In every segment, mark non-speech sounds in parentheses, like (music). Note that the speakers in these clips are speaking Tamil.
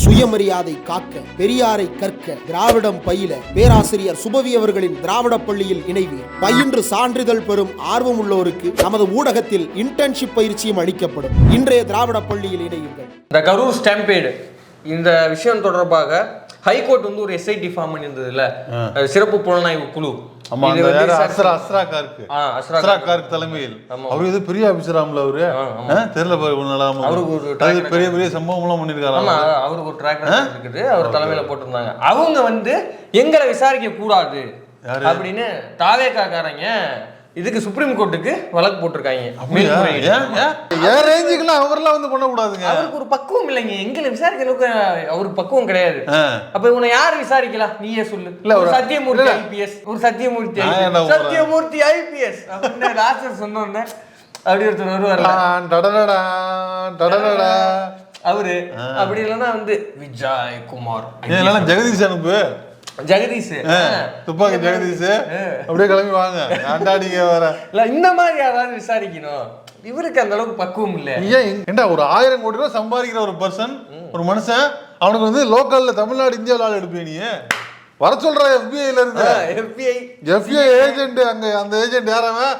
சுயமரியாதை காக்க பெரியாரை கற்க திராவிடம் பயில பேராசிரியர் சுபவி அவர்களின் திராவிட பள்ளியில் இணைவீர் பயின்று சான்றிதழ் பெறும் ஆர்வம் உள்ளோருக்கு நமது ஊடகத்தில் இன்டர்ன்ஷிப் பயிற்சியும் அளிக்கப்படும். இன்றைய திராவிட பள்ளியில் இணையுங்கள். இந்த கரூர் ஸ்டாம்பேடு இந்த விஷயம் தொடர்பாக ஹைகோர்ட் வந்து ஒரு எஸ்ஐடி ஃபார்ம் பண்ணியிருந்ததுல அது சிறப்பு புலனாய்வு குழு. ஆமா அந்த யாரு? அஸ்ரா அஸ்ரா கார்க்கு அஸ்ரா கார்க். தலைமையில். அவரு இது பெரிய அவரு? தெரியல பாரு ஆமா. அவருக்கு ஒரு பெரிய பெரிய சம்பவம் எல்லாம் ஆமா பண்ணிருக்காரு அவருக்கு ஒரு ட்ராக் இருக்குது. அவர் தலைமையில போட்டிருந்தாங்க. அவங்க வந்து எங்களை விசாரிக்க கூடாது? அப்படின்னு தாவேக்காக்காரங்க இதுக்கு சுப்ரீம் கோர்ட்டுக்கு வழக்கு போட்டிருக்காங்க. ஏன் ரேஞ்சுக்கெல்லாம் அவரெல்லாம் வந்து பண்ணக்கூடாதுங்க? அவருக்கு ஒரு பக்குவம் இல்லைங்க. எங்களை விசாரிக்கிற அளவுக்கு அவருக்கு பக்குவம் கிடையாது. அப்ப இவனை யார் விசாரிக்கலாம்? நீயே சொல்லு. இல்ல, ஒரு சத்தியமூர்த்தி. ஐபிஎஸ் ஒரு சத்தியமூர்த்தி? சத்தியமூர்த்தி ஐபிஎஸ் அப்படின்னு லாஸ்டர் சொன்னோன்னே அப்படி ஒருத்தர் டடடடா. அவரு அப்படி இல்லைன்னா வந்து விஜய் குமார் ஜெகதீஷ் அனுப்பு? ஜெகதீஷ். துப்பாக்கி ஜெகதீஷ். அப்படியே கிளம்பி வாங்க. ஏன்டா நீங்க வேற இல்ல இந்த மாதிரி யாராவது விசாரிக்கணும். இவருக்கு அந்த அளவுக்கு பக்குவம் இல்ல. ஏன் ஏன்டா ஒரு ஆயிரம் கோடி ரூபாய் சம்பாதிக்கிற ஒரு பர்சன் ஒரு மனுஷன் அவனுக்கு வந்து லோக்கல்ல தமிழ்நாடு இந்தியாவில் ஆள் எடுப்பே நீ? வர சொல்ற எஃபிஐல இருந்து எஃபிஐ எஃபிஐ ஏஜென்ட் அங்க அந்த ஏஜென்ட் யாரவன்.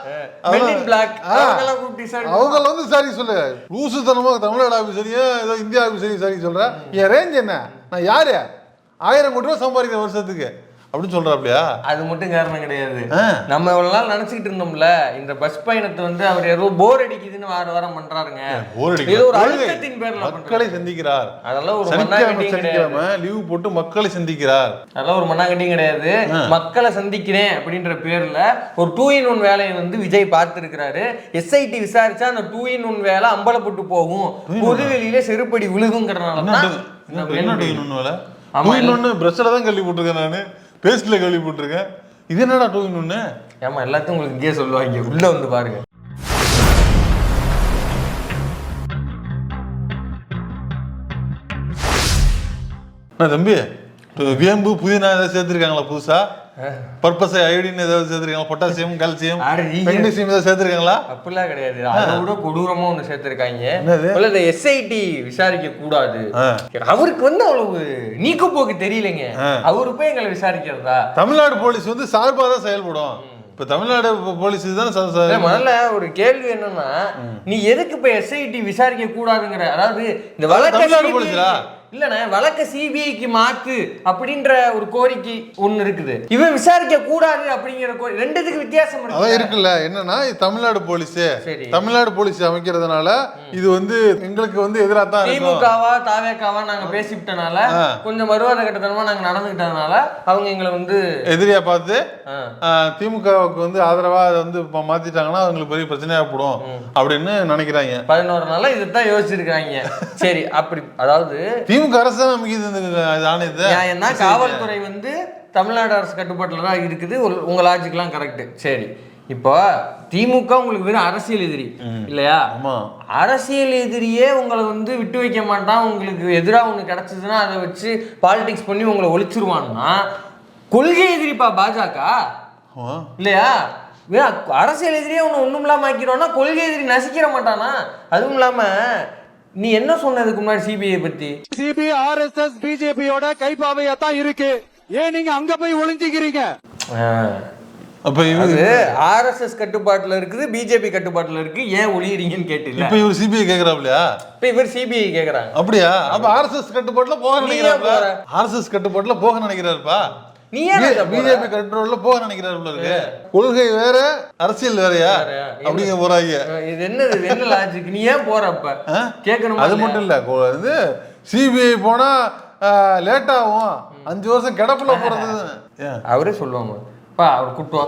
அவங்கள வந்து சரி சொல்லு. லூசுத்தனமா தமிழ்நாடு ஆபீசரையும் ஏதோ இந்தியா ஆபீசரையும் சரி சொல்ற. என் ரேஞ்ச் என்ன? நான் யாரு? ஆயிரம் கோடி ரூபாய் சம்பாதிக்கிற வருஷத்துக்கு. அப்படின்னு சொல்றாப்லையா? அது மட்டும் காரணம் கிடையாது. நம்ம இவ்வளவு நாள் நினைச்சுக்கிட்டு இருந்தோம்ல இந்த பஸ் பயணத்தை வந்து அவர் ஏதோ போர் அடிக்குதுன்னு வார வாரம் பண்றாருங்க. போர் அடிக்கல. ஏதோ ஒரு. அழுத்தத்தின் பேர்ல மக்களை. சந்திக்கிறார். அதெல்லாம் ஒரு சனிக்கிழமை லீவு போட்டு மக்களை சந்திக்கிறார். அதெல்லாம் ஒரு மண்ணாங்கட்டியும் கிடையாது. மக்களை சந்திக்கிறேன் அப்படின்ற பேர்ல ஒரு டூ இன் ஒன் வேலையை வந்து விஜய் பார்த்திருக்கிறாரு. எஸ்ஐடி விசாரிச்சா அந்த டூ இன் ஒன் வேலை அம்பலப்பட்டு போகும். பொதுவெளியில செருப்படி விழுகுங்கிறனால என்ன தான் டு- டு- ஆமா, டூயின் ஒன்று ப்ரெஷ்ஷில் தான் கழுவி போட்டிருக்கேன் நான். பேஸ்ட்ல கழுவி போட்டிருக்கேன். இது என்னடா டூயின் ஒன்று ஏமா எல்லாத்தையும் உங்களுக்கு இங்கேயே சொல்லுவாங்க. உள்ள வந்து பாருங்க. தம்பி டு- வேம்பு புதினா ஏதாவது சேர்த்துருக்காங்களா புதுசா? பர்பஸ் ஐடின்னு ஏதாவது சேர்த்துருக்காங்களா? பொட்டாசியம் கால்சியம் மெக்னீசியம் ஏதாவது சேர்த்துருக்காங்களா? அப்படிலாம் கிடையாது. அதை விட கொடூரமா ஒண்ணு சேர்த்திருக்காங்க. இந்த எஸ்ஐடி விசாரிக்க கூடாது. அவருக்கு வந்து அவ்வளவு நீக்கு போக்கு தெரியலைங்க. அவரு போய் எங்களை விசாரிக்கிறதா? தமிழ்நாடு போலீஸ் வந்து சார்பாக தான் செயல்படும். இப்போ தமிழ்நாடு போலீஸ் தானே முதல்ல ஒரு கேள்வி என்னன்னா நீ எதுக்கு இப்ப எஸ்ஐடி விசாரிக்க கூடாதுங்கிற அதாவது இந்த வழக்க தமிழ்நாடு CBI போலீஸா? இல்லண்ணே வழக்க சிபிஐக்கு மாத்து அப்படின்ற ஒரு கோரிக்கை ஒண்ணு இருக்குது. இவன் விசாரிக்க கூடாது அப்படிங்கிற கோரி ரெண்டுத்துக்கு வித்தியாசம் அதான் இருக்கு இருக்குல்ல. என்னன்னா இது தமிழ்நாடு போலீஸ். தமிழ்நாடு போலீஸ் அமைக்கிறதுனால இது வந்து எங்களுக்கு வந்து எதிராக தான் திமுகவா தாவேக்காவா நாங்க பேசிவிட்டனால. கொஞ்சம் மறுவாத கட்டத்தனமா நாங்க நடந்துக்கிட்டதுனால அவங்க எங்களை வந்து எதிரியா பார்த்து திமுகவுக்கு வந்து ஆதரவா அதை வந்து மாத்திட்டாங்கன்னா அவங்களுக்கு பெரிய பிரச்சனையா போடும் அப்படின்னு நினைக்கிறாங்க. பதினோரு நாளா இதைத்தான் யோசிச்சிருக்காங்க சரி அப்படி அதாவது திமுக அரசு தான் இது ஆணையத்தை. தான் காவல்துறை வந்து தமிழ்நாடு அரசு கட்டுப்பாட்டில் தான் இருக்குது. உங்க- உங்க லாஜிக்லாம் கரெக்ட் சரி. இப்போ திமுக உங்களுக்கு வெறும் அரசியல் எதிரி இல்லையா? ஆமா. அரசியல் எதிரியே உங்களை வந்து விட்டு வைக்க மாட்டான். உங்களுக்கு எதிராக ஒன்று கிடைச்சதுன்னா அதை வச்சு பாலிடிக்ஸ் பண்ணி உங்களை ஒழிச்சிருவான்னா கொள்கை எதிரிப்பா பாஜக. இல்லையா? அரசியல் எதிரியே ஒன்று ஒன்றும் இல்லாமல் ஆக்கிடுவோம்னா கொள்கை எதிரி நசிக்கிற மாட்டானா? அதுவும் இல்லாமல் நீ என்ன சொன்னதுக்கு முன்னாடி சிபிஐ பற்றி சிபி ஆர்எஸ்எஸ் பிஜேபியோட கைப்பாவையா தான் இருக்கு. ஏன் நீங்க அங்க போய் ஒளிஞ்சுக்கிறீங்க? அப்ப அது ஆர்எஸ்எஸ் கட்டுப்பாட்டுல இருக்குது பிஜேபி கட்டுப்பாட்டுல இருக்கு. ஏன் ஒளியறீங்கன்னு கேட்டில்ல? இப்ப இவர் சிபிஐ கேக்குறாப்லையா? இப்ப இவர் சிபிஐ கேக்குறாங்க. அப்படியா? அப்ப ஆர்எஸ்எஸ் கட்டுப்பாட்டுல போக நீ ஏன் நினைக்கிறாருப்பா போற? ஆர்எஸ்எஸ் கட்டுப்பாட்டுல போக நினைக்கிறாருப்பா. நீ? பிஜேபி கண்ட்ரோல்ல போக நினைக்கிறாருல இருக்கு. கொள்கை வேற அரசியல் வேறயா? அப்படிங்க போறாங்க. இது என்ன இது என்ன லாஜிக் நீ ஏன் போற அப்ப? கேட்கணுமா அது மட்டும் இல்ல இது சிபிஐ போனா லேட் ஆகும். அஞ்சு வருஷம் கிடப்புல போறது? (laughs) அவரே சொல்லுவாங்க. பா அவர் கூட்டுவா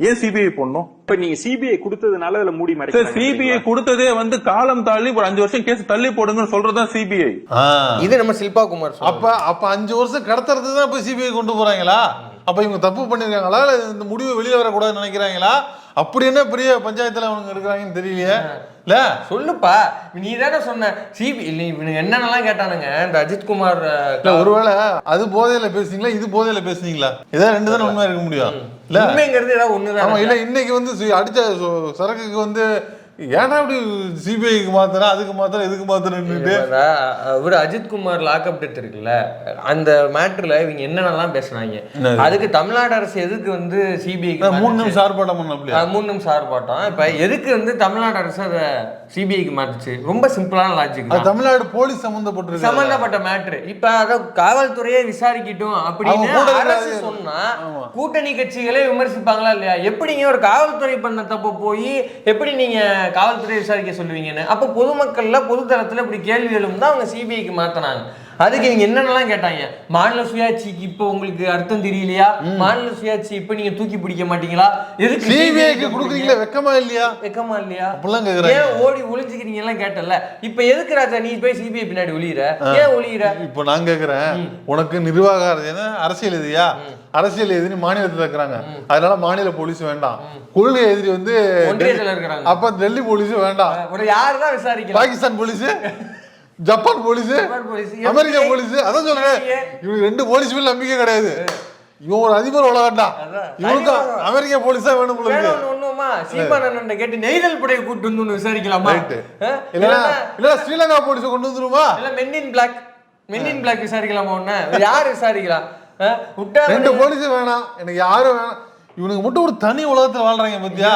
ஏன் சிபிஐ போடணும்? இப்ப நீங்க சிபிஐ கொடுத்ததுனால அதுல மூடி மறைக்கிறாங்க சிபிஐ கொடுத்ததே வந்து காலம் தள்ளி ஒரு அஞ்சு வருஷம் கேஸ் தள்ளி போடுங்கன்னு சொல்றதுதான் சிபிஐ. இது நம்ம சில்பா குமார். அப்ப அப்ப அஞ்சு வருஷம் கடத்துறது தான் இப்ப சிபிஐ கொண்டு போறாங்களா? அப்ப இவங்க தப்பு பண்ணிருக்காங்களா? இல்ல இந்த முடிவு வெளியில வரக்கூடாதுன்னு நினைக்கிறாங்களா? அப்படி என்ன பெரிய பஞ்சாயத்துல அவங்க இருக்கிறாங்கன்னு தெரியலையே. இல்ல? சொல்லுப்பா. நீ தானே சொன்ன சிபி இல்லை இவனுங்க என்னென்னலாம் கேட்டானுங்க? இந்த அஜித் குமார் அஹ், இல்ல ஒருவேளை அது போதையில பேசுனீங்களா? இது போதையில பேசுனீங்களா? ஏதாவது ரெண்டு தானே உண்மையா இருக்க முடியும். இல்ல. உண்மைங்கிறது ஏதாவது ஒண்ணுதான்? இல்ல இன்னைக்கு வந்து சு- சரக்குக்கு வந்து ஏன்னா அப்படி சிபிஐக்கு மாத்திரம் அதுக்கு மாத்திரம் இதுக்கு மாத்திரம்னுட்டு இவர் அஜித்குமார் லாக்அப் டெத் இருக்குல்ல அந்த மேட்டர்ல இவங்க என்னென்னலாம் பேசுனாங்க? அதுக்கு தமிழ்நாடு அரசு எதுக்கு வந்து சிபிஐக்கு மூணு நிமிஷம் ஆர்ப்பாட்டம் பண்ணப்பலையா மூணு நிமிஷம் ஆர்ப்பாட்டம். இப்ப எதுக்கு வந்து தமிழ்நாடு அரசு அதை சிபிஐக்கு மாத்துச்சு? ரொம்ப சிம்பிளான லாஜிக் தமிழ்நாடு போலீஸ் சம்பந்தப்பட்ட மேட்ரு இப்ப அத காவல்துறையே விசாரிக்கட்டும் அப்படின்னு அரசு. சொன்னா. கூட்டணி கட்சிகளே விமர்சிப்பாங்களா இல்லையா? எப்படிங்க ஒரு காவல்துறை பண்ண தப்ப போய் எப்படி நீங்க காவல்துறை விசாரிக்க சொல்லுவீங்கன்னு. அப்ப பொதுமக்கள்ல பொதுத்தளத்துல இப்படி கேள்வி எழும் தான் அவங்க சிபிஐக்கு மாத்தினாங்க. அதுக்கு இவங்க என்னென்னலாம் கேட்டாங்க? மாநில சுயாட்சிக்கு இப்போ உங்களுக்கு அர்த்தம் தெரியலையா? மாநில சுயாட்சி இப்ப நீங்க தூக்கி பிடிக்க மாட்டீங்களா? எதுக்கு சிபிஐக்கு கொடுக்குறீங்களா? வெக்கமா இல்லையா? வெக்கமா இல்லையா? அப்படிலாம் கேக்குறாங்க. ஏன் ஓடி ஒளிஞ்சுக்கிறீங்க எல்லாம் கேட்டல? இப்ப எதுக்கு ராஜா நீ போய் சிபிஐ பின்னாடி ஒளியிற? ஏன் ஒளியிற? இப்போ நான் கேக்குறேன். உனக்கு நிர்வாக அரசியல் எதிரியா அரசியல் எதிரி மாநிலத்துல இருக்கிறாங்க. அதனால மாநில போலீஸ் வேண்டாம். கொள்கை எதிரி வந்து அப்ப டெல்லி போலீஸ் வேண்டாம். ஒரு யாரு தான் விசாரிக்கலாம் Pakistan police Japan police America police அதான் சொல்றேன். இவனுக்கு ரெண்டு போலீஸ் மேல நம்பிக்கை கிடையாது. இவன் ஒரு அதிபர் உலகம்டா அதான். இவனுக்கு. அமெரிக்கா போலீஸ் தான் வேணும் ஒண்ணுமா? சீமானந்த கேட்டு நெய்தல் படையை கூட்டு வந்து விசாரிக்கலாமா? இல்ல ஸ்ரீலங்கா போலீஸ் கொண்டு வந்துருமா? இல்ல men in black. Men in black விசாரிக்கலாமா ஒண்ணு யார் விசாரிக்கலாம் ரெண்டு போலீஸ் வேணாம். எனக்கு யாரும் வேணாம். இவனுக்கு மட்டும் ஒரு தனி உலகத்துல வாழ்றாங்க பத்தியா?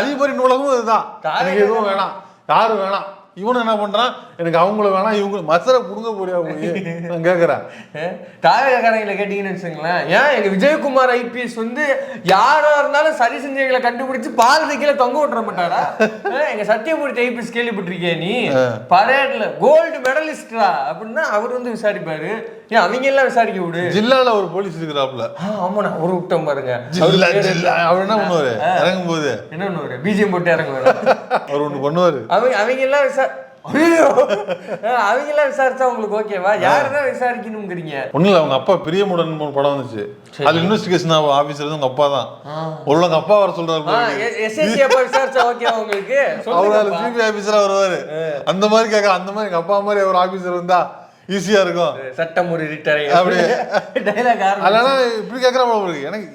அதிபரின் உலகமும் இதுதான். தானே எனக்கு எதுவும் வேணாம். யாரும் வேணாம். இவனு என்ன பண்றான்? எனக்கு அவங்கள வேணாம். இவங்க மசர புடுங்க போறியா போய்? நான் கேக்குறேன். தாவகக்காரங்களை கேட்டீங்கன்னு வச்சுங்களேன் ஏன்? எங்க விஜயகுமார் ஐபிஎஸ் வந்து யாரா இருந்தாலும் சரி செஞ்சவங்களை கண்டுபிடிச்சு பாலத்து கீழே தொங்க விட்டுற மாட்டாரா? எங்க சத்தியமூர்த்தி ஐபிஎஸ் கேள்விப்பட்டிருக்கியா நீ? பரேட்ல கோல்டு மெடலிஸ்டா அப்படின்னா அவர் வந்து விசாரிப்பாரு. ஏன் அவங்க எல்லாம் விசாரிக்க விடு. ஜில்லால ஒரு போலீஸ் இருக்கிறாப்ல ஆமாண்ணா ஒரு விட்டம் பாருங்க. ஜில்லா ஜில்லா. அவர் என்ன பண்ணுவாரு? இறங்கும் போது என்ன பண்ணுவாரு? பிஜிஎம் போட்டு இறங்குவாரு. அவர் ஒண்ணு பண்ணுவாரு. அவங்க அவங்க எல்லாம் விசா ஐயோ. அவங்க எல்லாம் விசாரிச்சா உங்களுக்கு ஓகேவா யாருதான் விசாரிக்கணுங்கிறீங்க ஒண்ணும் இல்ல அவங்க அப்பா பிரியமுடன் படம் வந்துச்சு. அது இன்வெஸ்டிகேஷன் வந்து உங்க அப்பா தான். ஒரு உங்க அப்பா வர சொல்றாரு. எஸ்எஸ்சி அப்பா விசாரிச்சா ஓகேவா உங்களுக்கு? அவரால். சிபி ஆபீசரா வருவாரு. அந்த மாதிரி கேட்க அந்த மாதிரி எங்க அப்பா மாதிரி ஒரு ஆபீசர் வந்தா ஈஸியா இருக்கும். சட்டம் ஒரு ரிட்டரை அப்படியே. டைலாக் அதனால இப்படி கேட்கற போல எனக்கு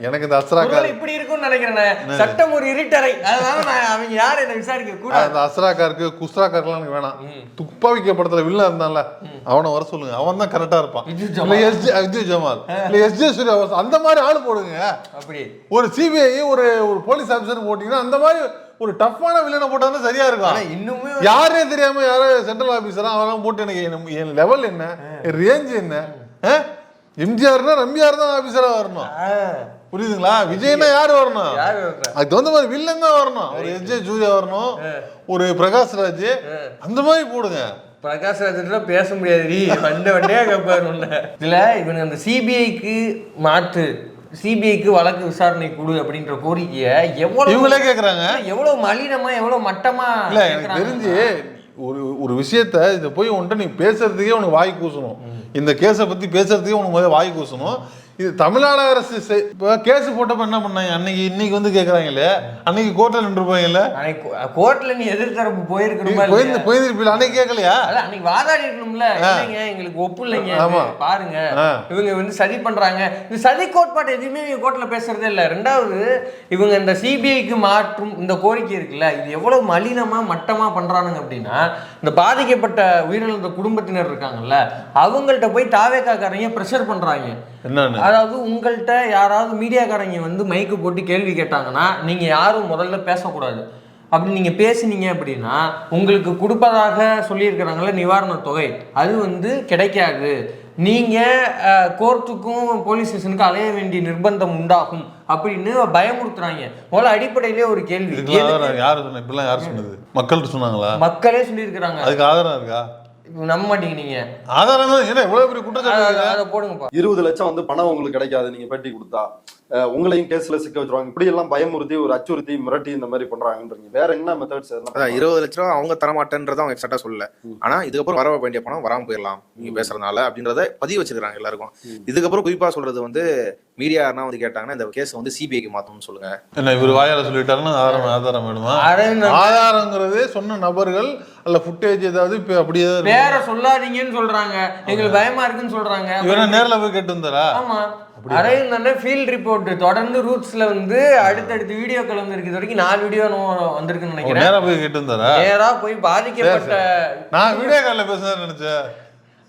எனக்கு இந்த அஸ்ராக்கார் இப்படி இருக்கும்னு நினைக்கிறேன் சட்டம் ஒரு இருட்டறை அதனால நான் அவங்க யாரும் என்ன விசாரிக்க கூடாது. அந்த அஸ்ராக்காருக்கு குஸ்ராக்காருக்குலாம் எனக்கு வேணாம். துப்பாக்கி படத்துல வில்லன் இருந்தான்ல அவனை வர சொல்லுங்க. அவன் தான் கரெக்டா இருப்பான். இல்ல. S J Vijay Jamal. இல்ல எஸ் ஜே சூர்யா அந்த மாதிரி ஆளு போடுங்க. அப்படி. ஒரு சிபிஐ ஒரு ஒரு போலீஸ் ஆபீசர் போட்டீங்கன்னா அந்த மாதிரி ஒரு டஃப்பான வில்லனை போட்டா சரியா இருக்கும் இன்னுமே யாரே தெரியாம யாரோ சென்ட்ரல் ஆபீசரா அவெல்லாம் போட்டு எனக்கு என் லெவல் என்ன? என் ரேஞ்ச் என்ன? எம்ஜிஆர்னா ரம்யார் தான் ஆபீசரா வரணும். புரியுதுங்களா? விஜய்னா யார் வரணும்? அதுக்கு தகுந்த மாதிரி வில்லன் தான் வரணும். ஒரு எஸ் ஜே சூர்யா வரணும். ஒரு பிரகாஷ் ராஜ். அந்த மாதிரி போடுங்க. பிரகாஷ் ராஜன் பேச முடியாது வண்ட வண்டியா கேட்பாரு இதுல இவனுக்கு அந்த சிபிஐக்கு மாற்று. சிபிஐக்கு வழக்கு விசாரணை கொடு அப்படின்ற கோரிக்கையை எவ்வளவு இவங்களே கேக்குறாங்க. எவ்வளவு மலினமா எவ்வளவு மட்டமா இல்ல எனக்கு. தெரிஞ்சு ஒரு ஒரு விஷயத்த இதை போய் உன்கிட்ட நீ பேசுறதுக்கே உனக்கு வாய் கூசணும். இந்த கேஸை பத்தி பேசுறதுக்கே உனக்கு முதல்ல வாய் கூசணும். இது தமிழ்நாடு அரசு இப்ப கேஸ் போட்டப்ப என்ன பண்ணாங்க? அன்னைக்கு இன்னைக்கு வந்து கேக்குறாங்கல்ல? அன்னைக்கு கோர்ட்ல நின்று இருப்பாங்கல்ல அன்னைக்கு கோ- கோர்ட்ல நீ எதிர்த்தரப்பு போயிருக்கணுமா போயிருந்து? போயிருப்பில்ல அன்னைக்கு கேட்கலையா அன்னைக்கு வாதாடி இருக்கணும்ல. எங்களுக்கு ஒப்பு இல்லைங்க ஆமா. இது பாருங்க. இவங்க வந்து சதி பண்றாங்க. இந்த சதி கோட்பாடு எதுவுமே இவங்க கோர்ட்ல பேசுறதே இல்ல. ரெண்டாவது இவங்க இந்த சிபிஐக்கு மாற்றும் இந்த கோரிக்கை இருக்குல்ல இது எவ்வளவு மலினமா மட்டமா பண்றானுங்க அப்படின்னா இந்த பாதிக்கப்பட்ட உயிரிழந்த குடும்பத்தினர் இருக்காங்கல்ல அவங்கள்ட்ட போய் தாவேக்காக்காரங்க ப்ரெஷர் பண்றாங்க. என்னன்னு? அதாவது உங்கள்கிட்ட யாராவது மீடியாக்காரங்க வந்து மைக்கு போட்டு கேள்வி கேட்டாங்கன்னா நீங்க யாரும் முதல்ல பேசக்கூடாது. அப்படி நீங்க பேசுனீங்க அப்படின்னா உங்களுக்கு கொடுப்பதாக சொல்லியிருக்கிறாங்கல்ல நிவாரணத் தொகை அது வந்து கிடைக்காது. நீங்க அஹ், கோர்ட்டுக்கும் போலீஸ் ஸ்டேஷனுக்கும் அலைய வேண்டிய நிர்பந்தம் உண்டாகும் அப்படின்னு பயமுறுத்துறாங்க. முதல்ல அடிப்படையிலே ஒரு கேள்வி. யாரு சொன்ன இப்படிலாம் யார் சொன்னது? மக்கள்கிட்ட சொன்னாங்களா? மக்களே சொல்லியிருக்கிறாங்க. அதுக்கு ஆதாரம் இருக்கா? நம்ப மாட்டீங்க நீங்க ஆதாரம் தான் ஏன்னா எவ்வளவு பெரிய குற்றச்சாட்டு போடுங்கப்பா. இருபது லட்சம் வந்து பணம் உங்களுக்கு கிடைக்காது நீங்க பேட்டி கொடுத்தா. உங்களையும் கேஸ்ல சிக்க வச்சிருவாங்க. இப்படி எல்லாம் பயமுறுத்தி ஒரு அச்சுறுத்தி மிரட்டி இந்த மாதிரி பண்றாங்கன்றீங்க. வேற என்ன மெத்தட்ஸ் இருபது லட்ச ரூபா அவங்க தரமாட்டேன்றத அவங்க எக்ஸாக்டா சொல்லல. ஆனா இதுக்கப்புறம் வர வேண்டிய பணம் வராம போயிடலாம் நீங்க பேசுறதுனால அப்படின்றத பதிவு வச்சிருக்காங்க எல்லாருக்கும். இதுக்கப்புறம் குறிப்பா சொல்றது வந்து மீடியானா வந்து கேட்டாங்கன்னா இந்த கேஸ் வந்து சிபிஐக்கு மாத்தணும்னு சொல்லுங்க. என்ன இவர் வாயால சொல்லிட்டாருன்னா ஆதாரம் ஆதாரம் வேணுமா? அரவிந்த் ஆதாரங்கிறதே சொன்ன நபர்கள் அல்ல ஃபுட்டேஜ் ஏதாவது இப்ப அப்படியே. பேரை சொல்லாதீங்கன்னு சொல்றாங்க. எங்களுக்கு பயமா இருக்குன்னு சொல்றாங்க. இவரை நேர்ல போய் கேட்டு வந்தாரா? ஆமா. அரவிந்த் ஃபீல்ட் ரிப்போர்ட் தொடர்ந்து ரூட்ஸ்ல வந்து அடுத்தடுத்த வீடியோக்கள் வந்து இருக்கு வரைக்கும் நாலு வீடியோ வந்திருக்குன்னு நினைக்கிறேன். நேரா போய் கேட்டு வந்தாரா? நேரா போய் பாதிக்கப்பட்ட நான் வீடியோ காலில் பேசுறேன்னு நினைச்சேன்.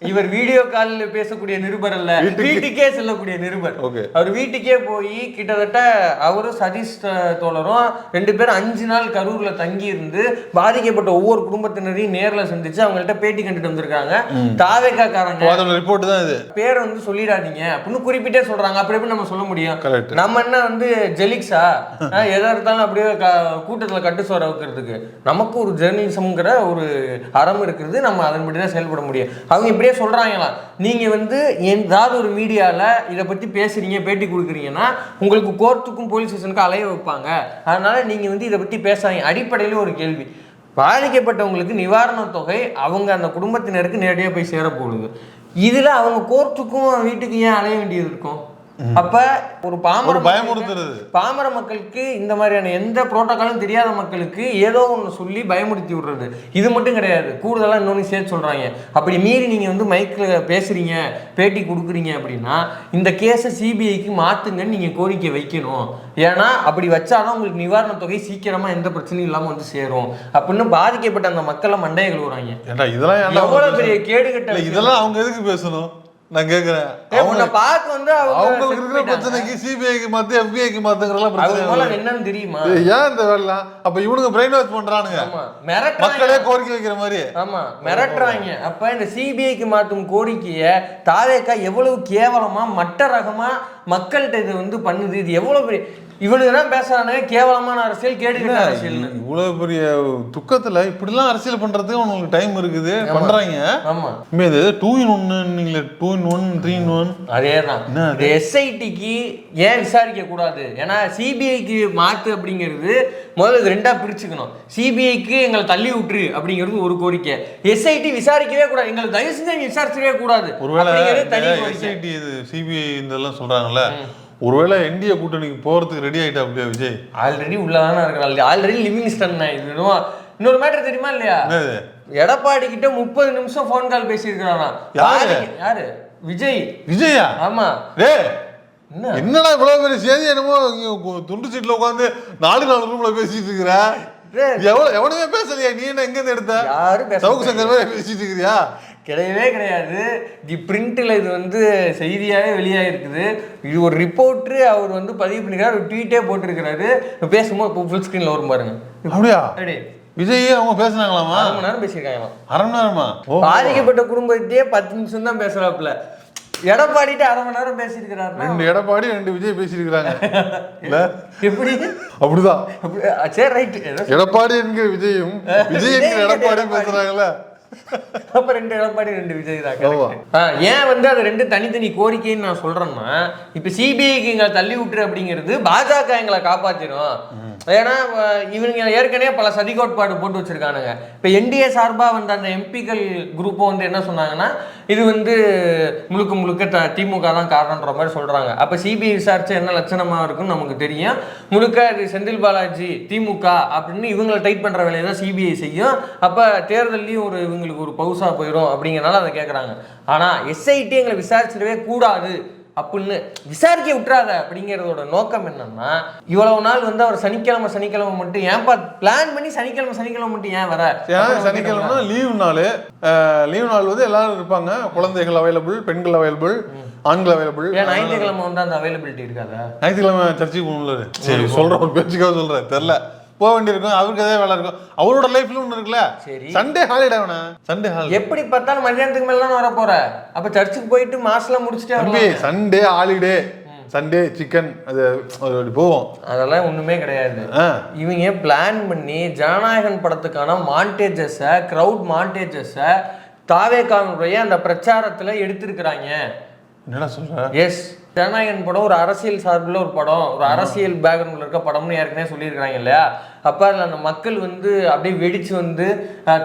இவர் வீடியோ கால்ல பேசக்கூடிய நிருபர் அல்ல. வீட்டுக்கே செல்லக்கூடிய நிருபர். அவர் வீட்டுக்கே போய் கிட்டத்தட்ட அவரும் சதீஷ் தோழரும் ரெண்டு பேரும் அஞ்சு நாள் கரூர்ல தங்கி இருந்து பாதிக்கப்பட்ட ஒவ்வொரு குடும்பத்தினரையும் நேர்ல சந்திச்சு அவங்கள்ட்ட பேட்டி கண்டுட்டு வந்திருக்காங்க. தாவேக்காக்காரங்க. அதோட ரிப்போர்ட் தான் இது. பேரை வந்து சொல்லிடாதீங்க அப்படின்னு குறிப்பிட்டே சொல்றாங்க. அப்புறம் எப்படி நம்ம சொல்ல முடியும். நம்ம என்ன வந்து ஜெலிக்ஸா? எதா இருந்தாலும் அப்படியே கூட்டத்துல கட்டு சோற வைக்கிறதுக்கு. நமக்கு ஒரு ஜெர்னலிசம்ங்கிற ஒரு அறம் இருக்குது நம்ம அதன்படி தான் செயல்பட முடியும். அவங்க இப்படியே சொல்கிறாங்களா நீங்கள் வந்து ஏதாவது ஒரு மீடியாவில் இதை பற்றி பேசுகிறீங்க பேட்டி கொடுக்குறீங்கன்னா உங்களுக்கு கோர்ட்டுக்கும் போலீஸ் ஸ்டேஷனுக்கும் அலைய வைப்பாங்க. அதனால் நீங்கள் வந்து இதை பற்றி பேசாதீங்க. அடிப்படையில் ஒரு கேள்வி. பாதிக்கப்பட்டவங்களுக்கு நிவாரணத் தொகை அவங்க அந்த குடும்பத்தினருக்கு நேரடியாக போய் சேரப்போகுது. இதில் அவங்க கோர்ட்டுக்கும் வீட்டுக்கு ஏன் அலைய வேண்டியது இருக்கும்? அப்ப ஒரு பாமர பயமுறுத்துறது. பாமர மக்களுக்கு இந்த மாதிரியான எந்த புரோட்டோக்காலும் தெரியாத மக்களுக்கு ஏதோ ஒன்று சொல்லி பயமுறுத்தி விடுறது. இது மட்டும் கிடையாது. கூடுதலாக இன்னொன்று சேர்த்து சொல்றாங்க. அப்படி மீறி நீங்க வந்து மைக்கில் பேசுறீங்க பேட்டி கொடுக்குறீங்க அப்படின்னா இந்த கேஸை சிபிஐக்கு மாத்துங்கன்னு நீங்க கோரிக்கை வைக்கணும். ஏன்னா அப்படி வச்சாதான் உங்களுக்கு நிவாரணத் தொகை சீக்கிரமா எந்த பிரச்சனையும் இல்லாம வந்து சேரும். அப்படின்னு பாதிக்கப்பட்ட அந்த மக்களை மண்டையை கழுவுறாங்க. இதெல்லாம் எவ்வளவு பெரிய இல்ல, விஷயம். இதெல்லாம் அவங்க எதுக்கு பேசணும்? நான் கேக்குறேன். ஏய், உன்னை பார்த்து வந்து அவங்க அவங்களுக்கு இருக்கிற. பிரச்சனைக்கு சிபிஐக்கு மாத்து எஃபிஐக்கு மாத்துங்கிறலாம் அவங்க பிரச்சனை. என்னன்னு தெரியுமா? ஏன் இந்த வேலைலாம்? அப்ப இவனுங்க பிரெயின் வாஷ் பண்றானுங்க மக்களே கோரிக்கை வைக்கிற மாதிரி. ஆமா மிரட்டுறாங்க. அப்ப இந்த சிபிஐக்கு மாத்தும் கோரிக்கையை தாவேக்கா எவ்வளவு கேவலமா மட்ட ரகமா மக்கள்கிட்ட இது வந்து பண்ணுது? இது எவ்வளவு பெரிய இவனுக்கு தான் பேசுறானுங்க கேவலமான அரசியல் கேடுகட்ட அரசியல்னு. இவ்வளவு பெரிய துக்கத்துல இப்படிலாம் அரசியல் பண்றதுக்கு உங்களுக்கு டைம் இருக்குது. பண்றாங்க. ஆமா. இது டூ இன் ஒன்னு நீங்களே two in one three in one அது? இந்த எஸ்ஐடிக்கு ஏன் விசாரிக்க கூடாது? ஏன்னா சிபிஐக்கு மாத்து அப்படிங்கிறது முதல்ல இது ரெண்டா பிரிச்சுக்கணும். சிபிஐக்கு எங்களை தள்ளி விட்டுரு அப்படிங்கிறது ஒரு கோரிக்கை. எஸ்ஐடி விசாரிக்கவே கூடாது. எங்களை தயவு செஞ்சு நீங்க விசாரிச்சிடவே கூடாது. ஒருவேளை தனி எஸ்ஐடி இது சிபிஐ இதெல்லாம் சொல்றாங்கல்ல ஒருவேளை என்டிஏ கூட்டணிக்கு போறதுக்கு ரெடி ஆயிட்டா அப்படியா விஜய்? ஆல்ரெடி உள்ளதானே இருக்கிறாள் ஆல்ரெடி லிவிங்ஸ்டன் இது என்னமோ இன்னொரு மேட்டர் தெரியுமா இல்லையா? எடப்பாடி கிட்ட முப்பது நிமிஷம் ஃபோன் கால் பேசியிருக்கிறாராம் யாரு? யாரு? விஜய். விஜயா? ஆமா. என்ன? என்னடா இவ்வளவு பெரிய செய்தி? என்னமோ துண்டு சீட்ல உட்காந்து நாலு நாலு ரூம்ல பேசிட்டு இருக்கிற? எவனுமே பேசலையா? நீ என்ன எங்க இருந்து எடுத்த? யாரும் பேச சவுக்கு சங்கர் பேசிட்டு இருக்கிறியா? கிடையவே கிடையாது. தி பிரிண்ட்ல இது வந்து செய்தியாவே வெளியாயிருக்குது. இது ஒரு ரிப்போர்ட்ரு அவர் வந்து பதிவு பண்ணிக்கிறார் ஒரு ட்வீட்டே போட்டிருக்கிறாரு. பேசும்போது இப்போ ஃபுல் ஸ்க்ரீன்ல வரும் பாருங்க. அப்படியா? அப்படி விஜய் அவங்க பேசுனாங்களாமா அரை மணி நேரம் பேசியிருக்காங்களாம் அரை மணி நேரமா? பாதிக்கப்பட்ட குடும்பத்தையே பத்து நிமிஷம் தான் பேசுறாப்புல. எடப்பாடிட்டு அரை மணி நேரம் பேசியிருக்கிறாருன்னா ரெண்டு எடப்பாடி ரெண்டு விஜய் பேசியிருக்கிறாங்க. (laughs) எப்படி? அப்படிதான். சரி ரைட் எடப்பாடி என்கிற விஜயும் விஜய் என்கிற விஜய் எடப்பாடி எடப்பாடி. பேசுறாங்கல்ல? அப்ப ரெண்டு எடப்பாடி ரெண்டு விஜய் தான் ஏன் வந்து அது ரெண்டு தனித்தனி கோரிக்கைன்னு நான் சொல்றேன்னா இப்ப சிபிஐக்கு எங்களை தள்ளி விட்டுரு அப்படிங்கிறது பாஜக எங்களை காப்பாத்திரும். ஏன்னா இவனுங்க ஏற்கனவே பல சதி கோட்பாடு போட்டு வச்சிருக்கானுங்க. இப்போ என்டிஏ சார்பாக வந்த அந்த எம்பிக்கள் குரூப்பை வந்து என்ன சொன்னாங்கன்னா இது வந்து முழுக்க முழுக்க த- திமுக தான் காரணன்ற மாதிரி சொல்கிறாங்க அப்போ சிபிஐ விசாரிச்சா என்ன லட்சணமாக இருக்குன்னு நமக்கு தெரியும். முழுக்க இது செந்தில் பாலாஜி திமுக அப்படின்னு இவங்களை டைட் பண்ணுற வேலையை தான் சிபிஐ செய்யும். அப்போ தேர்தல்லையும் ஒரு இவங்களுக்கு ஒரு பவுசாக போயிடும் அப்படிங்கிறனால அதை கேட்குறாங்க ஆனால் எஸ்ஐடி எங்களை விசாரிச்சிடவே கூடாது. அப்படின்னு விசாரிக்க விட்டுறாத அப்படிங்கிறதோட நோக்கம் என்னன்னா இவ்வளவு நாள் வந்து அவர் சனிக்கிழமை சனிக்கிழமை மட்டும் ஏன்பா பிளான் பண்ணி சனிக்கிழமை சனிக்கிழமை மட்டும் ஏன் வர? சனிக்கிழமை லீவ் நாள். லீவ் நாள் வந்து எல்லாரும் இருப்பாங்க. குழந்தைகள் அவைலபிள் பெண்கள் அவைலபிள் ஆண்கள் அவைலபிள் ஏன் ஞாயிற்றுக்கிழமை வந்து அந்த அவைலபிலிட்டி இருக்காதா? ஞாயிற்றுக்கிழமை சர்ச்சைக்கு போகணும்ல. சரி சொல்ற ஒரு பேச்சுக்காக சொல்றேன். தெரில போக வேண்டியிருக்கும் அவருக்கு அதே வேலை இருக்கும். அவரோட லைஃப்ல ஒன்று இருக்குல்ல? சரி. சண்டே ஹாலிடே அவனா? சண்டே ஹாலிடே எப்படி பார்த்தாலும் மதியானத்துக்கு மேல தான் வர போற அப்ப சர்ச்சுக்கு போயிட்டு மாசெல்லாம் முடிச்சுட்டே சண்டே ஹாலிடே சண்டே சிக்கன் அது போவோம். அதெல்லாம் ஒண்ணுமே கிடையாது. இவங்க பிளான் பண்ணி ஜனநாயகன் படத்துக்கான மாண்டேஜஸை க்ரௌட் மாண்டேஜஸை தாவேக்கானுடைய அந்த பிரச்சாரத்துல எடுத்திருக்கிறாங்க. என்னடா சொல்ற? எஸ் ஜனநாயகன் படம் ஒரு அரசியல் சார்பில் ஒரு படம். ஒரு அரசியல் பேக்ரவுண்டில் இருக்க படம்னு ஏற்கனவே சொல்லியிருக்கிறாங்க இல்லையா? அப்போ அதில் அந்த மக்கள் வந்து அப்படியே வெடிச்சு வந்து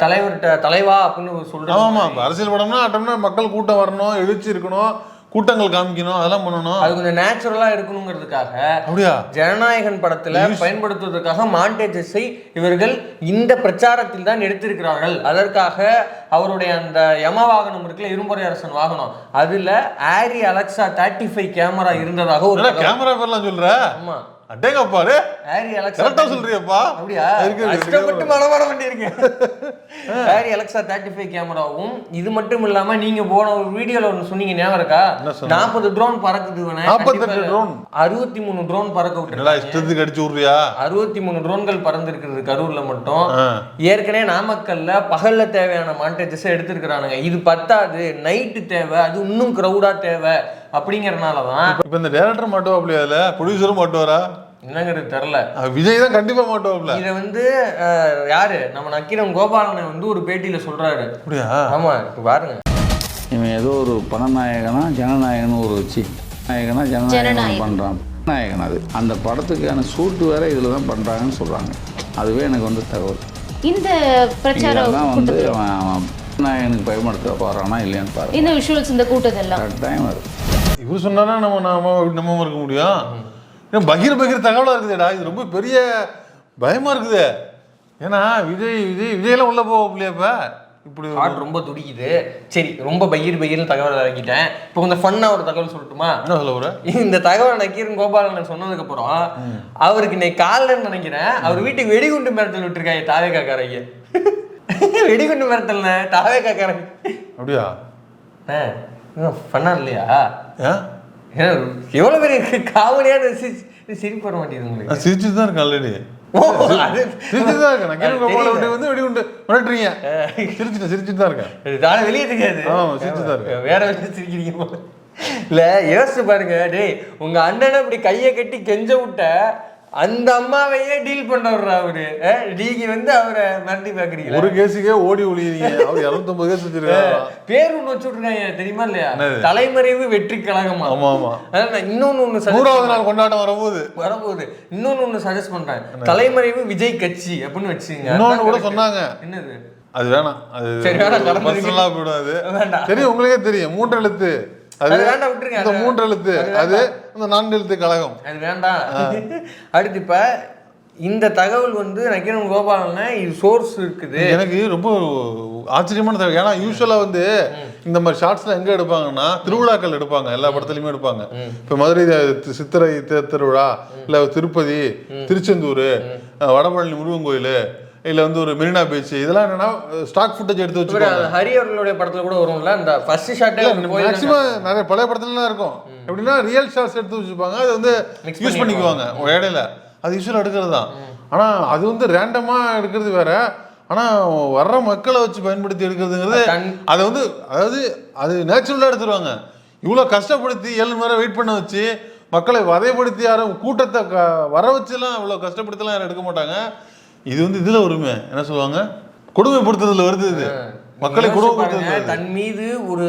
தலைவர்கிட்ட தலைவா அப்படின்னு ஆமா சொல்றாங்க இப்ப அரசியல் படம்னா ஆட்டம்னா மக்கள் கூட்டம் வரணும் எழுச்சி இருக்கணும் கூட்டங்கள் காமிக்கணும் அதெல்லாம் பண்ணணும். அது கொஞ்சம் நேச்சுரலா இருக்கணுங்கிறதுக்காக அப்படியா? ஜனநாயகன் படத்துல பயன்படுத்துவதற்காக மாண்டேஜஸை இவர்கள் இந்த பிரச்சாரத்தில் தான் எடுத்திருக்கிறார்கள். அதற்காக அவருடைய அந்த யம வாகனம் இருக்குல்ல இரும்புரை அரசன் வாகனம். அதுல Arri Alexa thirty five camera இருந்ததாக ஒரு. கேமரா பேர்லாம் சொல்ற? ஆமா. அடேங்கப்பா ஆரி அலெக்சா கரெக்டா சொல்றியப்பா. அப்படியா? கஷ்டப்பட்டு இருக்கு. மனப்பாடம் பண்ணியிருக்கேன் ஆரி அலெக்சா தேர்ட்டி ஃபைவ் கேமராவும் இது மட்டும் இல்லாம நீங்க போன ஒரு வீடியோல ஒன்று சொன்னீங்க ஞாபகம் இருக்கா? நாற்பது ட்ரோன் பறக்குது இவனை. 48 கண்டிப்பா drone. அறுபத்தி மூணு ட்ரோன் பறக்க நல்லா இஷ்டத்துக்கு அடிச்சு விடுறியா அறுபத்தி மூணு ட்ரோன்கள் பறந்துருக்கிறது கரூர்ல மட்டும். ஏற்கனவே நாமக்கல்ல பகல்ல தேவையான மாண்டேஜஸ் எடுத்திருக்கிறானுங்க. இது பத்தாது நைட்டு தேவை அது இன்னும் கிரௌடா தேவை அப்படிங்கறனாலதான் இப்ப இந்த டேரக்டர் மாட்டுவாப்லையா அதுல ப்ரொடியூசரும் மாட்டுவாரா? என்னங்கிறது தெரில விஜய் தான் கண்டிப்பா மாட்டுவாப்ல இத வந்து யாரு? நம்ம நக்கீரன் கோபாலனை வந்து ஒரு பேட்டியில சொல்றாரு. அப்படியா? ஆமா இப்ப பாருங்க. இவன் ஏதோ ஒரு பணநாயகனா ஜனநாயகன் ஒரு வச்சு நாயகனா ஜனநாயகன். பண்ணுறான் நாயகன் அது. அந்த படத்துக்கான ஷூட் வேற இதில் தான் பண்ணுறாங்கன்னு சொல்கிறாங்க அதுவே எனக்கு வந்து தகவல். இந்த பிரச்சார இதெல்லாம் வந்து கூட்டத்தில்? அவன் நாயகனுக்கு பயன்படுத்த போகிறானா இல்லையான்னு பாருங்க. இந்த விஷுவல்ஸ் இந்த கூட்டத்தெல்லாம். கட்டாயம் வரும் இவர் சொன்னாரா நம்ம நாம நம்ம இருக்க முடியும்? ஏன் பகீர் பகீர் தகவலா இருக்குதுடா. இது ரொம்ப பெரிய பயமா இருக்குது. ஏன்னா விஜய் விஜய் விஜயெல்லாம் உள்ள போகலையா இப்ப இப்படி ஒரு- ஹார்ட் ரொம்ப துடிக்குது. சரி ரொம்ப பயிர் பயிர்னு தகவல் இறக்கிட்டேன். இப்போ கொஞ்சம் ஃபன்னா ஒரு தகவல் சொல்லட்டுமா? என்ன சொல்ல வர இந்த தகவல் நக்கீரன் கோபாலன் சொன்னதுக்கு அப்புறம் அவருக்கு இன்னைக்கு காலைன்னு நினைக்கிறேன். அவர் வீட்டுக்கு வெடிகுண்டு மிரட்டல் விட்டுருக்காங்க தாவே காக்காரங்க (laughs) வெடிகுண்டு மிரட்டல்ண்ணே தாவே காக்காரங்க அப்படியா? ஃபன்னா இல்லையா? ஏன் ஏன்னா, எவ்வளவு பெரிய காமெடியான சி- சிரிப்பு வர மாட்டேங்குது உங்களுக்கு. நான் சிரிச்சுட்டு தான் இருக்கேன் ஆல்ரெடி சிரிச்சுட்டு தான் இருக்கேன். கோபால. விட்டு வந்து வெடி உண்டு? மிரட்டுறீங்க சிரிச்சுட்டு சிரிச்சுட்டு தான் இருக்கேன். தானே வெளியே தெரியாது. ஆமா, சிரிச்சுதான் இருக்கு. வேற வெளியே சிரிக்கிறீங்க போல. இல்ல யோசிச்சு பாருங்க. டேய் உங்க அண்ணனை இப்படி கையை கட்டி கெஞ்ச விட்ட அந்த அம்மாவையே டீல் பண்ண விடுறா அவரு நீங்க வந்து அவரை மிரட்டி பாக்குறீங்களா? ஒரு கேஸுக்கே ஓடி ஒளியறீங்க. அவர் இரநூத்தொன்பது கேஸ் வச்சிருக்காரு? பேர் ஒண்ணு வச்சு விட்டுருக்காங்க தெரியுமா இல்லையா? தலைமறைவு வெற்றி கழகமா. ஆமா ஆமா. இன்னொன்னு ஒண்ணு நூறாவது நாள் கொண்டாட்டம் வரும்போது. வரப்போகுது இன்னொன்னு ஒண்ணு சஜஸ்ட் பண்றேன். தலைமறைவு விஜய் கட்சி அப்படின்னு வச்சுங்க இன்னொன்னு கூட சொன்னாங்க. என்னது? அது வேணாம். அது சரி, வேணாம், வேண்டாம். தெரியும் உங்களுக்கே தெரியும். மூன்று எழுத்து அது வேண்டாம், விட்டுருங்க. இந்த மூன்று எழுத்து அது இந்த நான்கு எழுத்து கழகம். அது வேண்டாம். அடுத்து இப்ப இந்த தகவல் வந்து நக்கீரன் கோபாலன் இது சோர்ஸ் இருக்குது. எனக்கு ரொம்ப ஆச்சரியமான தகவல். ஏன்னா யூஸ்வலா வந்து இந்த மாதிரி ஷார்ட்ஸ்லாம் எங்க எடுப்பாங்கன்னா திருவிழாக்கள் எடுப்பாங்க. எல்லா படத்துலயுமே எடுப்பாங்க. இப்ப மதுரை சித்திரை திருவிழா இல்ல திருப்பதி திருச்செந்தூர் வடபழனி முருகன் கோயில் இல்ல வந்து ஒரு மெரினா பீச் இதெல்லாம் என்னன்னா ஸ்டாக் ஃபுட்டேஜ் எடுத்து வச்சுருவாங்க ஹரி அவர்களுடைய படத்துல கூட வரும்ல இந்த ஃபர்ஸ்ட் ஷாட்டே மேக்ஸிமம் நிறைய பழைய படத்துலலாம் இருக்கும். எப்படின்னா ரியல் ஷாட்ஸ் எடுத்து வச்சுப்பாங்க அது வந்து யூஸ் பண்ணிக்குவாங்க. ஒரு இடையில. அது யூஸ்வலாக எடுக்கிறது தான். ஆனா அது வந்து ரேண்டமா எடுக்கிறது வேற. ஆனா வர்ற மக்களை வச்சு பயன்படுத்தி எடுக்கிறதுங்கிறது அதை வந்து அதாவது அது நேச்சுரலாக எடுத்துருவாங்க. இவ்வளோ கஷ்டப்படுத்தி ஏழு மணி வெயிட் பண்ண வச்சு மக்களை வதைப்படுத்தி யாரும் கூட்டத்தை க வர வச்சுலாம் இவ்வளோ கஷ்டப்படுத்தலாம் யாரும் எடுக்க மாட்டாங்க. இது வந்து இதுல வருமே. என்ன சொல்லுவாங்க? கொடுமைப்படுத்துறதுல வருது இது. மக்களை வருது. தன் மீது ஒரு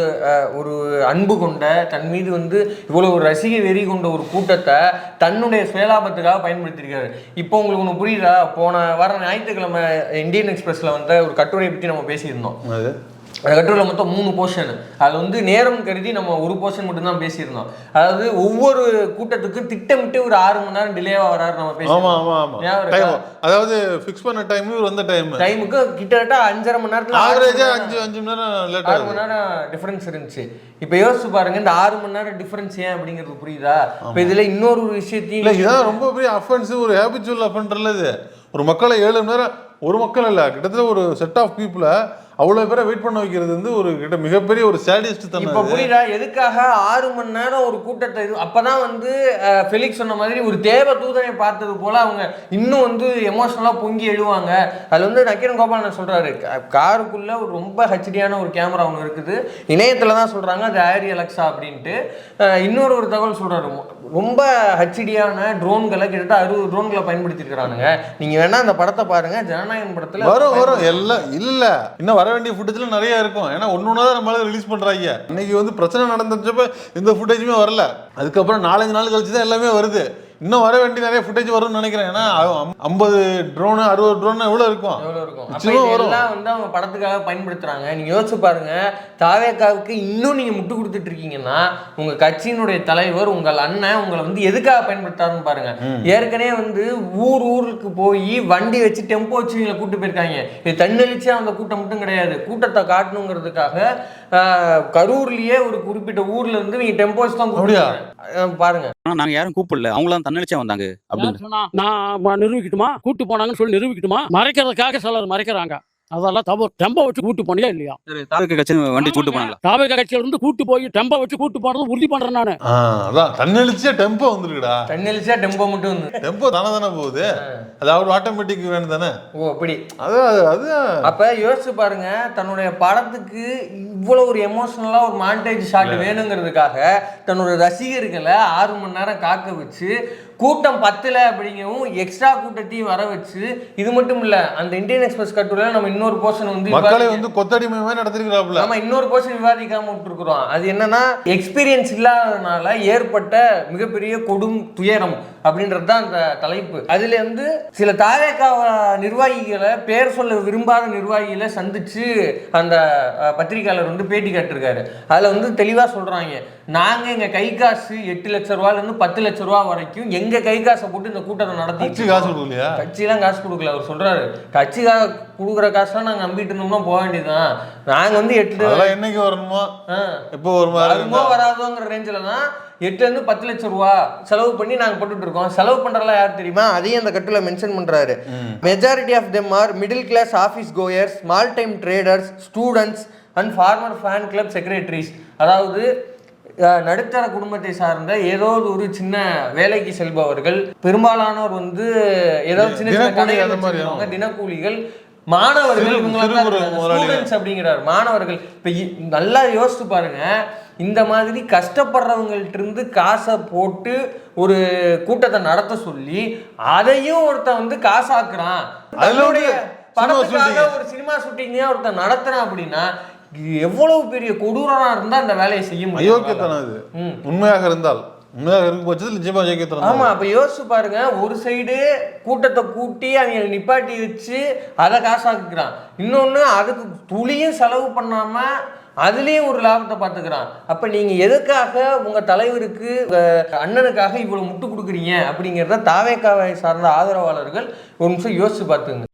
ஒரு அன்பு கொண்ட தன் மீது வந்து இவ்வளவு ஒரு ரசிக வெறி கொண்ட ஒரு கூட்டத்தை தன்னுடைய சுயலாபத்துக்காக பயன்படுத்தியிருக்காரு. இப்போ உங்களுக்கு ஒன்று புரியுதா? போன வர ஞாயிற்றுக்கிழமை இந்தியன் எக்ஸ்பிரஸ்ல வந்த ஒரு கட்டுரையை பற்றி நம்ம பேசியிருந்தோம். அது? அந்த கட்டுரையில் மொத்தம் மூணு போர்ஷன் அது வந்து நேரம் கருதி நம்ம ஒரு போர்ஷன் மட்டும்தான் பேசியிருந்தோம். அதாவது ஒவ்வொரு கூட்டத்துக்கும் திட்டமிட்டு ஒரு ஆறு மணி நேரம் டிலேவா வராரு நம்ம ஆமா பேசி ஆமா ஆமா. ஞாபகம் டைம் இருக்கா? அதாவது ஃபிக்ஸ் பண்ண டைம் வந்த டைம் டைமுக்கு கிட்டத்தட்ட அஞ்சரை மணி நேரத்துல ஆறு மணி ஆவரேஜா நேரம். அஞ்சு அஞ்சு மணி நேரம் ஆறு மணி நேரம் டிஃபரன்ஸ் இருந்துச்சு. இப்போ யோசிச்சு பாருங்க இந்த ஆறு மணி நேரம் டிஃபரன்ஸ் ஏன் அப்படிங்கிறது புரியுதா? இப்போ இதுல இன்னொரு ஒரு இல்ல விஷயத்தையும் இதான் ரொம்ப பெரிய அஃபென்ஸ் ஒரு ஹேபிச்சுவல் அஃபென்ட்ல இது. ஒரு மக்களை ஏழு மணி நேரம் ஒரு மக்கள் இல்ல கிட்டத்தட்ட ஒரு செட் ஆஃப் பீப்புளை அவ்வளவு பேரை வெயிட் பண்ண வைக்கிறது வந்து ஒரு கிட்ட மிகப்பெரிய ஒரு சேடிஸ்ட் இப்ப தன்மை புரியுதா? எதுக்காக ஆறு மணி நேரம் ஒரு கூட்டத்தை இது அப்பதான் வந்து அஹ், ஃபெலிக்ஸ் சொன்ன மாதிரி ஒரு தேவ தூதனை பார்த்தது போல அவங்க இன்னும் வந்து எமோஷனலா பொங்கி எழுவாங்க. அதுல வந்து நக்கீரன் கோபாலன் சொல்றாரு கா- காருக்குள்ள ஒரு ரொம்ப ஹெச்டியான ஒரு கேமரா ஒன்று இருக்குது. இணையத்துல தான் சொல்றாங்க அது ஏரி அலெக்ஸா அப்படின்ட்டு. இன்னொரு ஒரு தகவல் சொல்றாரு மொ- ரொம்ப ஹெச்டியான ட்ரோன்களை கிட்டத்தட்ட அறுபது ட்ரோன்களை பயன்படுத்தியிருக்கிறானுங்க. நீங்க வேணா அந்த படத்தை பாருங்க ஜனநாயகன் படத்துல வரும் வரும். எல்லாம் இல்ல. இன்னும் வர வர வேண்டிய ஃபுட்டேஜ்லாம் நிறைய இருக்கும். ஏன்னா ஒன்று ஒன்றா தான் நம்மளால ரிலீஸ் பண்ணுறாங்க இன்னைக்கு வந்து பிரச்சனை நடந்துச்சப்ப எந்த ஃபுட்டேஜுமே வரல. அதுக்கப்புறம் நாலஞ்சு நாள் கழிச்சு தான் எல்லாமே வருது. இன்னும் வர வேண்டிய நிறைய ஃபுட்டேஜ் வரும்னு நினைக்கிறேன். ஏன்னா ஐம்பது ட்ரோனு அறுபது ட்ரோன் எவ்வளவு இருக்கும்? எவ்வளவு இருக்கும்? அப்ப நிச்சயமா இது வரும். எல்லாம் வந்து அவங்க படத்துக்காக பயன்படுத்துறாங்க. நீங்க யோசிச்சு பாருங்க. தாவேக்காவுக்கு இன்னும் நீங்க முட்டு கொடுத்துட்டு இருக்கீங்கன்னா உங்க கட்சியினுடைய தலைவர் உங்கள் அண்ணன் உங்களை வந்து எதுக்காக பயன்படுத்தாருன்னு பாருங்க. ஏற்கனவே வந்து ஊர் ஊருக்கு போய் வண்டி வச்சு டெம்போ வச்சு இவங்களை கூட்டு போயிருக்காங்க. இது தன்னெழுச்சியா அந்த கூட்டம் மட்டும் கிடையாது. கூட்டத்தை காட்டணுங்கிறதுக்காக ஆஹ், கரூர்லயே ஒரு குறிப்பிட்ட ஊர்ல இருந்து நீங்க டெம்போ வச்சு தான்? கூப்பிட்டு பாருங்க. நாங்க யாரும் கூப்பிடல. அவங்களாம் தன்னெழுச்சியா வந்தாங்க அப்படின்னு. நான் நிரூபிக்கட்டுமா? கூட்டு போனாங்கன்னு சொல்லி நிரூபிக்கட்டுமா? மறைக்கிறதுக்காக சிலர் மறைக்கிறாங்க. அதெல்லாம் தவறு டெம்போ வச்சு கூட்டு போனியா இல்லையா? தாவேக்கா கட்சி வண்டி கூட்டு போனாங்களா? காவிரி கட்சியில இருந்து கூட்டு போய் டெம்போ வச்சு கூட்டு போனது உறுதி பண்றேன் நானு. ஆ, அதான் தன்னெழுச்சியா டெம்போ வந்துருக்குடா. தன்னெழுச்சியா டெம்போ மட்டும் வந்து. டெம்போ தானே தானே போகுது. அதாவது ஆட்டோமேட்டிக் வேணும் தானே? ஓ அப்படி. அது அது- அது. அப்ப யோசிச்சு பாருங்க தன்னுடைய படத்துக்கு இவ்வளவு ஒரு எமோஷனலா ஒரு மாண்டேஜ் ஷாட் வேணுங்கிறதுக்காக தன்னோட ரசிகர்களை ஆறு மணி நேரம் காக்க வச்சு கூட்டம் பத்தல அப்படிங்கவும் எக்ஸ்ட்ரா கூட்டத்தையும் வர வச்சு இது மட்டும் இல்ல அந்த இந்தியன் எக்ஸ்பிரஸ் கட்டுரையில நம்ம இன்னொரு போர்ஷன் வந்து மக்களை வந்து கொத்தடிமையுமே நடத்திருக்கிறாப்புல. ஆமா இன்னொரு போர்ஷன் விவாதிக்காம விட்டுருக்குறோம். அது என்னன்னா எக்ஸ்பீரியன்ஸ் இல்லாததுனால ஏற்பட்ட மிகப்பெரிய கொடும் துயரம். அப்படின்றது தான் அந்த தலைப்பு. அதுல இருந்து சில தாவேக்கா நிர்வாகிகளை பேர் சொல்ல விரும்பாத நிர்வாகிகளை சந்திச்சு அந்த அஹ், பத்திரிக்கையாளர் வந்து பேட்டி கேட்டிருக்காரு. அதுல வந்து தெளிவா சொல்றாங்க நாங்க எங்க கை காசு எட்டு லட்ச ரூபாயில இருந்து பத்து லட்ச ரூபா வரைக்கும் எங்க கை காசை போட்டு இந்த கூட்டத்தை நடத்தி காசு கொடுக்கலையா? கட்சியெல்லாம் காசு கொடுக்கல. அவர் சொல்றாரு கட்சி கொடுக்குற காசுலாம் நாங்க நம்பிட்டு இருந்தோம்னா போக வேண்டியதுதான். நாங்க வந்து எட்டு என்னைக்கு வரணுமோ? ஆ. எப்போ வருமா? வருமோ வராதோங்கிற ரேஞ்சில் தான் எட்டுல இருந்து பத்து லட்சம் ரூபா செலவு பண்ணி நாங்க போட்டுட்டு இருக்கோம் செலவு பண்றதெல்லாம் யார் தெரியுமா? அதையும் அந்த கட்டுல மென்ஷன் பண்றாரு. Majority of them are middle class office goers small time traders students and former fan club secretaries அதாவது நடுத்தர குடும்பத்தை சார்ந்த ஏதோ ஒரு சின்ன வேலைக்கு செல்பவர்கள் பெரும்பாலானோர் வந்து ஏதோ சின்ன சின்ன கடைகள் தினக்கூலிகள் மாணவர்கள் அப்படிங்கிறார். மாணவர்கள். இப்ப நல்லா யோசிச்சு பாருங்க. இந்த மாதிரி கஷ்டப்படுறவங்கள்ட்ட இருந்து காசை போட்டு ஒரு கூட்டத்தை நடத்த சொல்லி அதையும் ஒருத்தன் வந்து காசாக்குறான் படத்துக்காக shooting. ஒரு சினிமா ஷூட்டிங்கே ஒருத்தன் நடத்துறான் அப்படின்னா எவ்வளவு பெரிய கொடூரனா இருந்தா அந்த வேலையை செய்ய முடியும் அயோக்கியத்தனம் இது. உண்மையாக இருந்தால் இருக்கும் பட்சத்தில் நிச்சயமா அயோக்கியத்தனம் ஆமா அப்ப யோசிச்சு பாருங்க. ஒரு சைடு கூட்டத்தை கூட்டி அவங்க நிப்பாட்டி வச்சு அதை காசாக்குறான். இன்னொன்னு அதுக்கு துளியும் செலவு பண்ணாம அதுலயும் ஒரு லாபத்தை பார்த்துக்கிறான். அப்ப நீங்க எதுக்காக உங்க தலைவருக்கு அண்ணனுக்காக இவ்வளவு முட்டு கொடுக்குறீங்க? அப்படிங்கிறத தாவேக்காவை சார்ந்த ஆதரவாளர்கள் ஒரு நிமிஷம் யோசிச்சு பார்த்துங்க.